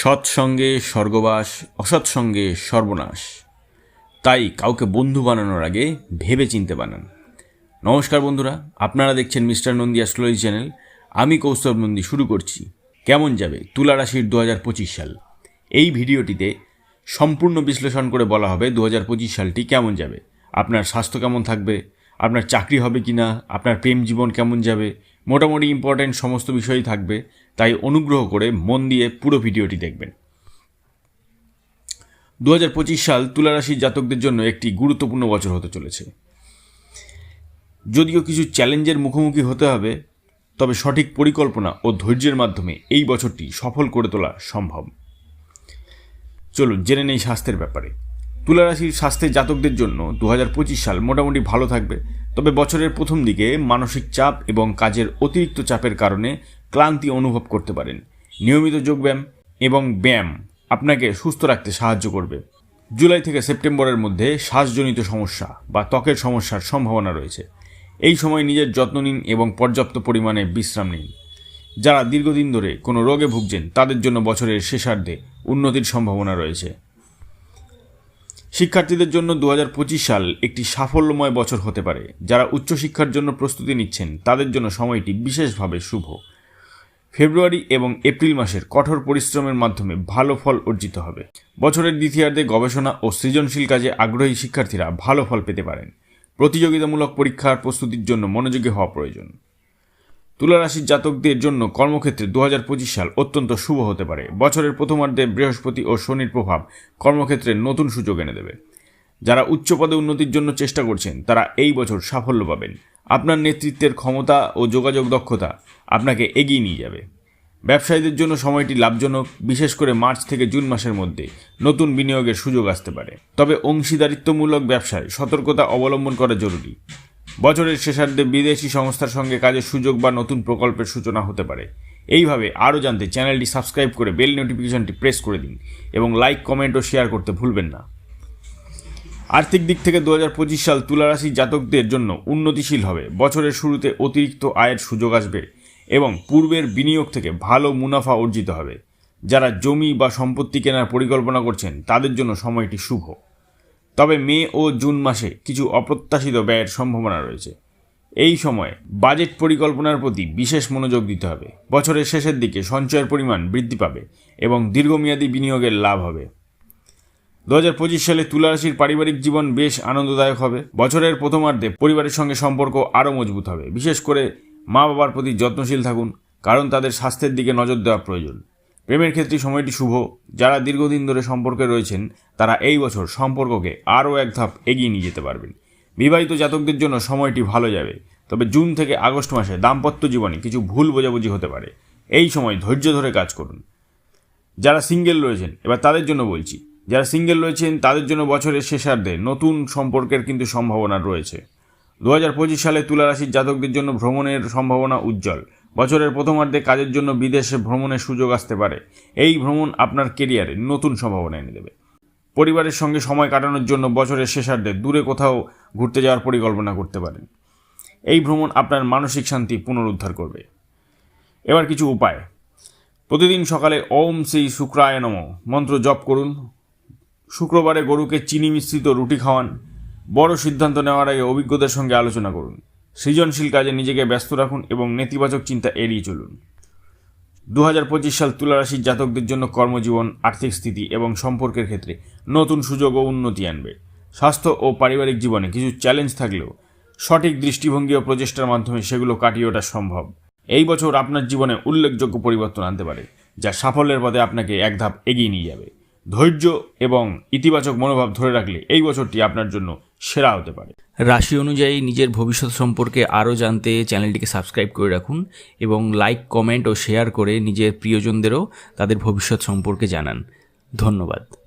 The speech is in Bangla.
সৎসঙ্গে স্বর্গবাস, অসৎসঙ্গে সর্বনাশ। তাই কাউকে বন্ধু বানানোর আগে ভেবে চিনতে বানান। নমস্কার বন্ধুরা, আপনারা দেখছেন মিস্টার নন্দী অ্যাস্ট্রোলজি চ্যানেল। আমি কৌস্তব নন্দী, শুরু করছি। কেমন যাবে তুলা রাশির দু হাজার পঁচিশ সাল? এই ভিডিওটিতে সম্পূর্ণ বিশ্লেষণ করে বলা হবে দু হাজার পঁচিশ সালটি কেমন যাবে। আপনার স্বাস্থ্য কেমন থাকবে? আপনার চাকরি হবে কি না আপনার প্রেম জীবন কেমন যাবে? মোটামুটি ইম্পর্ট্যান্ট সমস্ত বিষয়ই থাকবে, তাই অনুগ্রহ করে মন দিয়ে পুরো ভিডিওটি দেখবেন। দু হাজার পঁচিশ সাল তুলারাশির জাতকদের জন্য একটি গুরুত্বপূর্ণ বছর হতে চলেছে। যদিও কিছু চ্যালেঞ্জের মুখোমুখি হতে হবে, তবে সঠিক পরিকল্পনা ও ধৈর্যের মাধ্যমে এই বছরটি সফল করে তোলা সম্ভব। চলুন, জেনে নেই স্বাস্থ্যের ব্যাপারে। তুলারাশির স্বাস্থ্যের জাতকদের জন্য দু হাজার পঁচিশ সাল মোটামুটি ভালো থাকবে। তবে বছরের প্রথম দিকে মানসিক চাপ এবং কাজের অতিরিক্ত চাপের কারণে ক্লান্তি অনুভব করতে পারেন। নিয়মিত যোগব্যায়াম এবং ব্যায়াম আপনাকে সুস্থ রাখতে সাহায্য করবে। জুলাই থেকে সেপ্টেম্বরের মধ্যে শ্বাসজনিত সমস্যা বা ত্বকের সমস্যার সম্ভাবনা রয়েছে। এই সময় নিজের যত্ন নিন এবং পর্যাপ্ত পরিমাণে বিশ্রাম নিন। যারা দীর্ঘদিন ধরে কোনো রোগে ভুগছেন, তাদের জন্য বছরের শেষার্ধে উন্নতির সম্ভাবনা রয়েছে। শিক্ষার্থীদের জন্য দু হাজার পঁচিশ সাল একটি সাফল্যময় বছর হতে পারে। যারা উচ্চশিক্ষার জন্য প্রস্তুতি নিচ্ছেন, তাদের জন্য সময়টি বিশেষভাবে শুভ। ফেব্রুয়ারি এবং এপ্রিল মাসের কঠোর পরিশ্রমের মাধ্যমে ভালো ফল অর্জিত হবে। বছরের দ্বিতীয়ার্ধে গবেষণা ও সৃজনশীল কাজে আগ্রহী শিক্ষার্থীরা ভালো ফল পেতে পারেন। প্রতিযোগিতামূলক পরীক্ষার প্রস্তুতির জন্য মনোযোগী হওয়া প্রয়োজন। তুলারাশির জাতকদের জন্য কর্মক্ষেত্রে দু হাজার পঁচিশ সাল অত্যন্ত শুভ হতে পারে। বছরের প্রথমার্ধে বৃহস্পতি ও শনির প্রভাব কর্মক্ষেত্রে নতুন সুযোগ এনে দেবে। যারা উচ্চ পদে উন্নতির জন্য চেষ্টা করছেন, তারা এই বছর সাফল্য পাবেন। আপনার নেতৃত্বের ক্ষমতা ও যোগাযোগ দক্ষতা আপনাকে এগিয়ে নিয়ে যাবে। ব্যবসায়ীদের জন্য সময়টি লাভজনক, বিশেষ করে মার্চ থেকে জুন মাসের মধ্যে নতুন বিনিয়োগের সুযোগ আসতে পারে। তবে অংশীদারিত্বমূলক ব্যবসায় সতর্কতা অবলম্বন করা জরুরি। বছরের শেষার্ধে বিদেশি সংস্থার সঙ্গে কাজের সুযোগ বা নতুন প্রকল্পের সূচনা হতে পারে। এইভাবে আরও জানতে চ্যানেলটি সাবস্ক্রাইব করে বেল নোটিফিকেশনটি প্রেস করে দিন এবং লাইক, কমেন্ট ও শেয়ার করতে ভুলবেন না। আর্থিক দিক থেকে দু হাজার পঁচিশ সাল তুলারাশি জাতকদের জন্য উন্নতিশীল হবে। বছরের শুরুতে অতিরিক্ত আয়ের সুযোগ আসবে এবং পূর্বের বিনিয়োগ থেকে ভালো মুনাফা অর্জিত হবে। যারা জমি বা সম্পত্তি কেনার পরিকল্পনা করছেন, তাদের জন্য সময়টি শুভ। তবে মে ও জুন মাসে কিছু অপ্রত্যাশিত ব্যয়ের সম্ভাবনা রয়েছে। এই সময় বাজেট পরিকল্পনার প্রতি বিশেষ মনোযোগ দিতে হবে। বছরের শেষের দিকে সঞ্চয়ের পরিমাণ বৃদ্ধি পাবে এবং দীর্ঘমেয়াদী বিনিয়োগের লাভ হবে। দু হাজার পঁচিশ সালে তুলারাশির পারিবারিক জীবন বেশ আনন্দদায়ক হবে। বছরের প্রথমার্ধে পরিবারের সঙ্গে সম্পর্ক আরও মজবুত হবে। বিশেষ করে মা বাবার প্রতি যত্নশীল থাকুন, কারণ তাদের স্বাস্থ্যের দিকে নজর দেওয়া প্রয়োজন। প্রেমের ক্ষেত্রে সময়টি শুভ। যারা দীর্ঘদিন ধরে সম্পর্কে রয়েছেন, তারা এই বছর সম্পর্ককে আরও এক ধাপ এগিয়ে নিয়ে যেতে পারবেন। বিবাহিত জাতকদের জন্য সময়টি ভালো যাবে, তবে জুন থেকে আগস্ট মাসে দাম্পত্য জীবনে কিছু ভুল বোঝাবুঝি হতে পারে। এই সময় ধৈর্য ধরে কাজ করুন। যারা সিঙ্গেল রয়েছেন, এবার তাদের জন্য বলছি, যারা সিঙ্গেল রয়েছেন, তাদের জন্য বছরের শেষার্ধে নতুন সম্পর্কের কিন্তু সম্ভাবনা রয়েছে। দু হাজার পঁচিশ সালে তুলারাশির জাতকদের জন্য ভ্রমণের সম্ভাবনা উজ্জ্বল। বছরের প্রথমার্ধে কাজের জন্য বিদেশে ভ্রমণের সুযোগ আসতে পারে। এই ভ্রমণ আপনার কেরিয়ারে নতুন সম্ভাবনা এনে দেবে। পরিবারের সঙ্গে সময় কাটানোর জন্য বছরের শেষার্ধে দূরে কোথাও ঘুরতে যাওয়ার পরিকল্পনা করতে পারেন। এই ভ্রমণ আপনার মানসিক শান্তি পুনরুদ্ধার করবে। এবার কিছু উপায়। প্রতিদিন সকালে ওম শ্রী শুক্রায় নম। মন্ত্র জপ করুন। শুক্রবারে গরুকে চিনি মিশ্রিত রুটি খাওয়ান। বড় সিদ্ধান্ত নেওয়ার আগে অভিজ্ঞদের সঙ্গে আলোচনা করুন। সৃজনশীল কাজে নিজেকে ব্যস্ত রাখুন এবং নেতিবাচক চিন্তা এড়িয়ে চলুন। দু হাজার পঁচিশ সাল তুলারাশির জাতকদের জন্য কর্মজীবন, আর্থিক স্থিতি এবং সম্পর্কের ক্ষেত্রে নতুন সুযোগ ও উন্নতি আনবে। স্বাস্থ্য ও পারিবারিক জীবনে কিছু চ্যালেঞ্জ থাকলেও সঠিক দৃষ্টিভঙ্গি ও প্রচেষ্টার মাধ্যমে সেগুলো কাটিয়ে ওঠা সম্ভব। এই বছর আপনার জীবনে উল্লেখযোগ্য পরিবর্তন আনতে পারে, যা সাফল্যের পথে আপনাকে এক ধাপ এগিয়ে নিয়ে যাবে। ধৈর্য এবং ইতিবাচক মনোভাব ধরে রাখলে এই বছরটি আপনার জন্য সেরা হতে পারে। রাশি অনুযায়ী নিজের ভবিষ্যৎ সম্পর্কে আরও জানতে চ্যানেলটিকে সাবস্ক্রাইব করে রাখুন এবং লাইক, কমেন্ট ও শেয়ার করে নিজের প্রিয়জনদেরও তাদের ভবিষ্যৎ সম্পর্কে জানান। ধন্যবাদ।